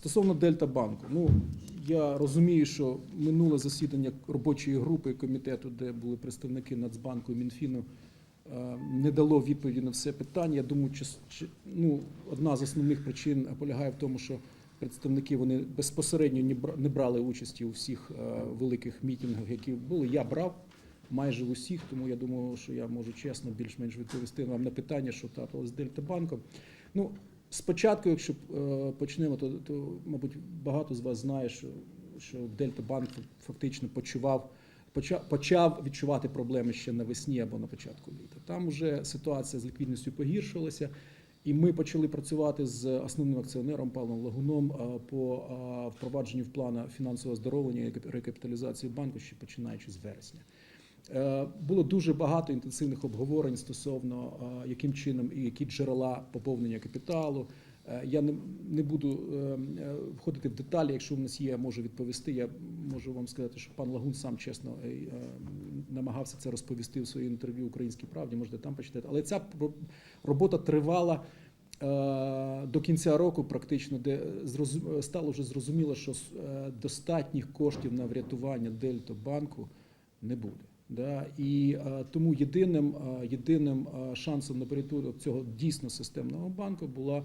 Стосовно Дельта банку, ну я розумію, що минуле засідання робочої групи комітету, де були представники Нацбанку і Мінфіну, е, не дало відповіді на все питання. Я думаю, чи, ну, одна з основних причин полягає в тому, що представники вони безпосередньо не бра- не брали участі у всіх е, великих мітингах, які були. Я брав майже в усіх, тому я думаю, що я можу чесно більш-менш відповісти вам на питання, що трапилось з Дельтабанком. Ну, спочатку, якщо е, почнемо, то, то мабуть багато з вас знає, що, що Дельтабанк фактично почував. Почав, почав відчувати проблеми ще навесні або на початку літа. Там вже ситуація з ліквідністю погіршилася, і ми почали працювати з основним акціонером Павлом Лагуном по впровадженню в плану фінансового оздоровлення і рекапіталізації банку ще починаючи з вересня. Е, Було дуже багато інтенсивних обговорень стосовно е, яким чином і які джерела поповнення капіталу. Е, Я не, не буду е, е, входити в деталі. Якщо в нас є, можу відповісти. Я можу вам сказати, що пан Лагун сам чесно е, е, намагався це розповісти у своєму інтерв'ю Українській правді. Можете там почитати. Але ця робота тривала. До кінця року, практично, де стало вже зрозуміло, що достатніх коштів на врятування Дельта-банку не буде. Да? І е, тому єдиним, е, єдиним е, шансом на порятунок цього дійсно системного банку була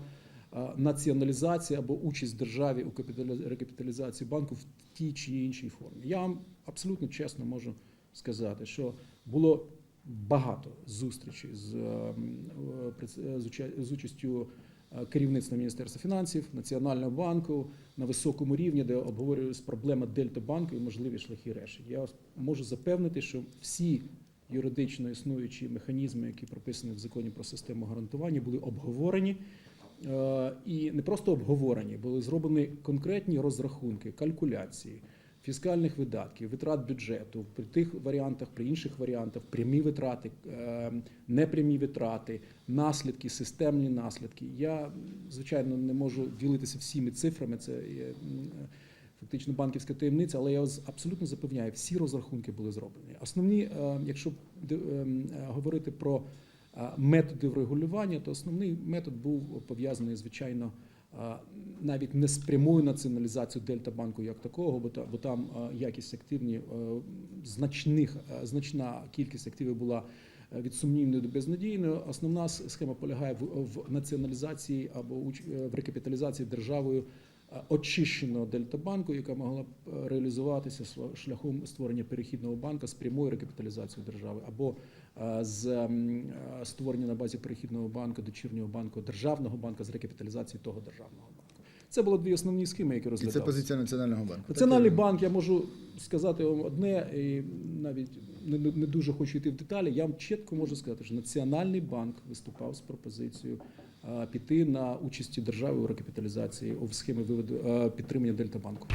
е, націоналізація або участь державі у капіталі- рекапіталізації банку в тій чи іншій формі. Я вам абсолютно чесно можу сказати, що було багато зустрічей з, е, м, е, з участю е, керівництва Міністерства фінансів, Національного банку на високому рівні, де обговорювалися проблема Дельта-банку і можливі шляхи рішень. Я можу запевнити, що всі юридично існуючі механізми, які прописані в законі про систему гарантування, були обговорені. Е, І не просто обговорені, були зроблені конкретні розрахунки, калькуляції фіскальних видатків, витрат бюджету при тих варіантах, при інших варіантах, прямі витрати, е, непрямі витрати, наслідки, системні наслідки. Я звичайно не можу ділитися всіми цифрами. Це є фактично банківська таємниця, але я вас абсолютно запевняю, всі розрахунки були зроблені. Основні, е, якщо ем, е, говорити про е, методи врегулювання, то основний метод був пов'язаний, звичайно, навіть не з прямою націоналізацією Дельта-банку як такого, бо, та- бо там якість активні, значних, значна кількість активів була е, від сумнівної до безнадійної. Основна схема полягає в, націоналізації або е, в рекапіталізації державою очищеного Дельтабанку, яка могла б е, реалізуватися шляхом створення перехідного банку з прямою рекапіталізацією держави, або е, з е, створення на базі перехідного банку, дочірнього банку, державного банку з рекапіталізації того державного банку. Це було дві основні схеми, які І це позиція Національного банку. Національний Так, банк, я можу сказати вам одне, і навіть не, не дуже хочу йти в деталі. Я вам чітко можу сказати, що Національний банк виступав з пропозицією піти на участі держави у рекапіталізації у схемі виводу підтримання підтримання Дельтабанку.